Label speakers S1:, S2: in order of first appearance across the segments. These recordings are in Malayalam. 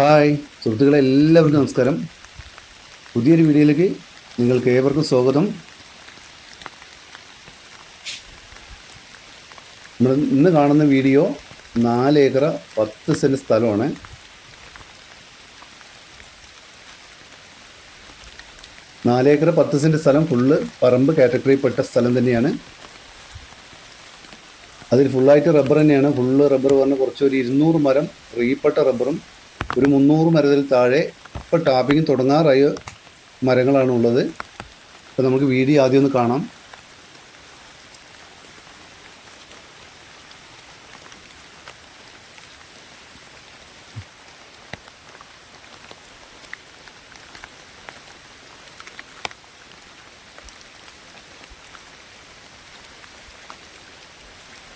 S1: ഹായ് സുഹൃത്തുക്കളെ എല്ലാവർക്കും നമസ്കാരം. പുതിയൊരു വീഡിയോയിലേക്ക് നിങ്ങൾക്ക് ഏവർക്കും സ്വാഗതം. നമ്മൾ ഇന്ന് കാണുന്ന വീഡിയോ നാല് ഏക്കർ പത്ത് സെന്റ് സ്ഥലമാണ്. നാല് ഏക്കർ പത്ത് സെന്റ് സ്ഥലം ഫുള്ള് പറമ്പ് കാറ്റഗറിയിൽപ്പെട്ട സ്ഥലം തന്നെയാണ്. അതിൽ ഫുള്ളായിട്ട് റബ്ബർ തന്നെയാണ്. ഫുള്ള് റബ്ബർ പറഞ്ഞാൽ കുറച്ചൊരു ഇരുന്നൂറ് മരം റീപ്പെട്ട റബ്ബറും ഒരു മുന്നൂറ് മരത്തിൽ താഴെ ഇപ്പോൾ ടാപ്പിംഗ് തുടങ്ങാറായ മരങ്ങളാണ് ഉള്ളത് അപ്പോൾ നമുക്ക് വീഡിയോ ആദ്യം ഒന്ന് കാണാം.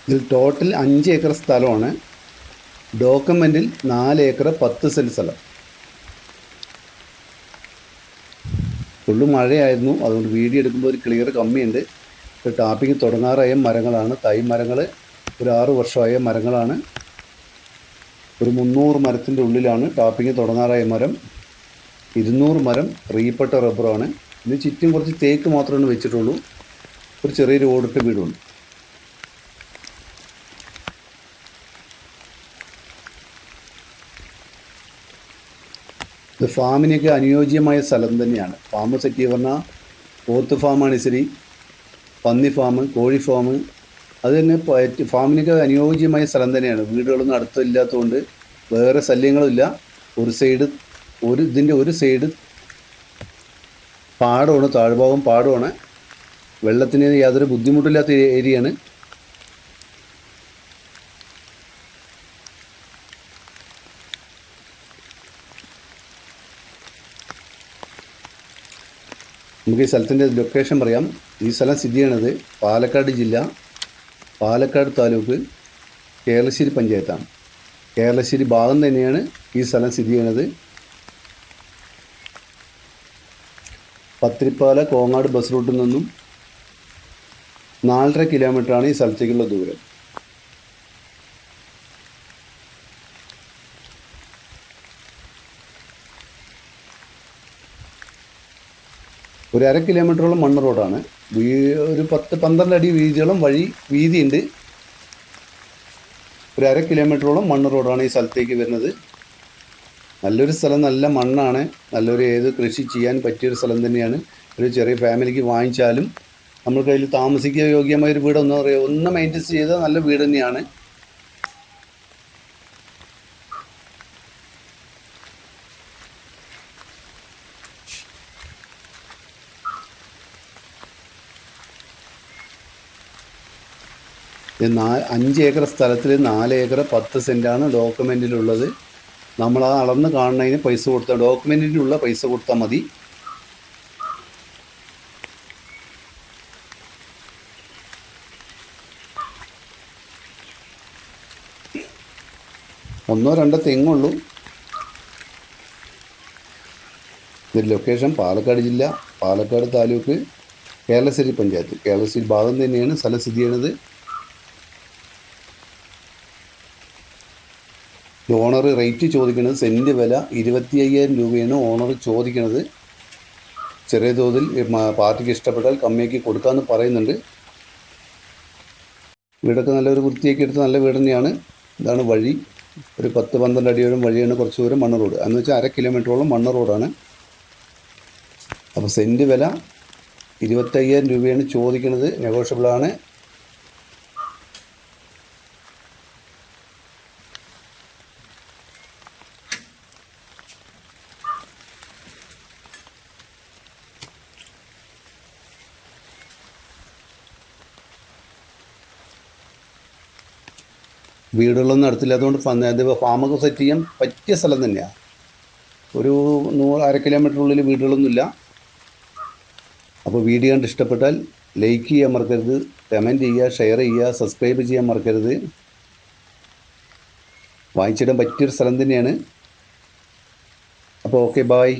S1: ഇതിൽ ടോട്ടൽ അഞ്ച് ഏക്കർ സ്ഥലമാണ്. ഡോക്യുമെന്റിൽ നാല് ഏക്കർ പത്ത് സെന്റ് സ്ഥലം. ഫുള്ള് മഴയായിരുന്നു. അതുകൊണ്ട് വീഡിയോ എടുക്കുമ്പോൾ ഒരു ക്ലിയർ കമ്മിയുണ്ട്. ടാപ്പിങ് തുടങ്ങാറായ മരങ്ങളാണ്. തൈ മരങ്ങൾ ഒരു ആറ് വർഷമായ മരങ്ങളാണ്. ഒരു മുന്നൂറ് മരത്തിന്റെ ഉള്ളിലാണ് ടാപ്പിങ് തുടങ്ങാറായ മരം. ഇരുന്നൂറ് മരം റീപ്പെട്ട റബ്ബറാണ് ഇതിന് ചുറ്റും കുറച്ച് തേക്ക് മാത്രമാണ് വെച്ചിട്ടുള്ളൂ. ഒരു ചെറിയൊരു ഓടിട്ട വീടുണ്ട്. ഇത് ഫാമിനൊക്കെ അനുയോജ്യമായ സ്ഥലം തന്നെയാണ്. ഫാം സെറ്റ് പറഞ്ഞാൽ പോത്ത് ഫാമാണ് ശരി പന്നി ഫാം കോഴി ഫാം. അത് തന്നെ ഫാമിനൊക്കെ അനുയോജ്യമായ സ്ഥലം തന്നെയാണ്. വീടുകളൊന്നും അടുത്തില്ലാത്തതുകൊണ്ട് വേറെ ശല്യങ്ങളില്ല ഒരു സൈഡ് ഒരു ഇതിന്റെ ഒരു സൈഡ് പാടമാണ് താഴ്ഭാഗം പാടമാണ്. വെള്ളത്തിന് യാതൊരു ബുദ്ധിമുട്ടില്ലാത്ത ഏരിയയാണ്. നമുക്ക് ഈ സ്ഥലത്തിന്റെ ലൊക്കേഷൻ പറയാം. ഈ സ്ഥലം സ്ഥിതി ചെയ്യണത് പാലക്കാട് ജില്ല പാലക്കാട് താലൂക്ക് കേരളശ്ശേരി പഞ്ചായത്താണ്. കേരളശ്ശേരി ഭാഗം തന്നെയാണ് ഈ സ്ഥലം സ്ഥിതി ചെയ്യണത് പത്തിരിപ്പാല കോങ്ങാട് ബസ് റൂട്ടിൽ നിന്നും നാലര കിലോമീറ്ററാണ് ഈ സ്ഥലത്തേക്കുള്ള ദൂരം. ഒരു അര കിലോമീറ്ററോളം മണ്ണ് റോഡാണ്. വീ ഒരു പത്ത് പന്ത്രണ്ട് അടി വീതിയോളം വഴി വീതിയുണ്ട്. ഒരു അര കിലോമീറ്ററോളം മണ്ണ് റോഡാണ് ഈ സ്ഥലത്തേക്ക് വരുന്നത്. നല്ലൊരു സ്ഥലം നല്ല മണ്ണാണ്. നല്ലൊരു ഏത് കൃഷി ചെയ്യാൻ പറ്റിയൊരു സ്ഥലം തന്നെയാണ്. ഒരു ചെറിയ ഫാമിലിക്ക് വാങ്ങിച്ചാലും നമ്മൾക്ക് അതിൽ താമസിക്കാൻ യോഗ്യമായ ഒരു വീട് ഒന്നും പറയുക ഒന്ന് മെയിന്റെയിൻസ് ചെയ്താൽ നല്ല വീട് തന്നെയാണ്. നാ അഞ്ച് ഏക്കർ സ്ഥലത്തിൽ നാല് ഏക്കർ പത്ത് സെന്റാണ് ഡോക്യുമെന്റിലുള്ളത് നമ്മൾ ആ അളന്ന് കാണുന്നതിന് പൈസ കൊടുത്താൽ ഡോക്യുമെന്റിനുള്ള പൈസ കൊടുത്താൽ മതി. ഒന്നോ രണ്ടോ തെങ്ങുള്ളൂ. ഇത് ലൊക്കേഷൻ പാലക്കാട് ജില്ല പാലക്കാട് താലൂക്ക് കേരളശ്ശേരി പഞ്ചായത്ത്. കേരളശ്ശേരി ഭാഗം തന്നെയാണ് സ്ഥലം സ്ഥിതി ചെയ്യണത് ഓണർ റേറ്റ് ചോദിക്കുന്നത് സെന്റ് വില ഇരുപത്തി അയ്യായിരം രൂപയാണ് ഓണർ ചോദിക്കുന്നത്. ചെറിയ തോതിൽ പാർട്ടിക്ക് ഇഷ്ടപ്പെട്ടാൽ കമ്മിയാക്കി കൊടുക്കാമെന്ന് പറയുന്നുണ്ട്. വീടൊക്കെ നല്ലൊരു വൃത്തിയാക്കി എടുത്ത് നല്ല വീട് തന്നെയാണ്. ഇതാണ് വഴി. ഒരു പത്ത് പന്ത്രണ്ട് അടിയോളം വഴിയാണ് കുറച്ച് ദൂരം മണ്ണ് റോഡ്. എന്ന് വെച്ചാൽ അര കിലോമീറ്ററോളം മണ്ണ് റോഡാണ്. അപ്പോൾ സെന്റ് വില ഇരുപത്തയ്യായിരം രൂപയാണ് ചോദിക്കുന്നത്. നെഗോഷ്യബിളാണ് വീടുകളൊന്നും അടുത്തില്ല അതുകൊണ്ട് ഇത് ഫാമൊക്കെ സെറ്റ് ചെയ്യാൻ പറ്റിയ സ്ഥലം തന്നെയാണ് ഒരു നൂറ് അര കിലോമീറ്ററിനുള്ളിൽ വീടുകളൊന്നുമില്ല. അപ്പോൾ വീഡിയോ കണ്ട് ഇഷ്ടപ്പെട്ടാൽ ലൈക്ക് ചെയ്യാൻ മറക്കരുത് കമന്റ് ചെയ്യുക ഷെയർ ചെയ്യുക സബ്സ്ക്രൈബ് ചെയ്യാൻ മറക്കരുത്. വാങ്ങിച്ചിടാൻ പറ്റിയൊരു സ്ഥലം തന്നെയാണ്. അപ്പോൾ ഓക്കെ ബായ്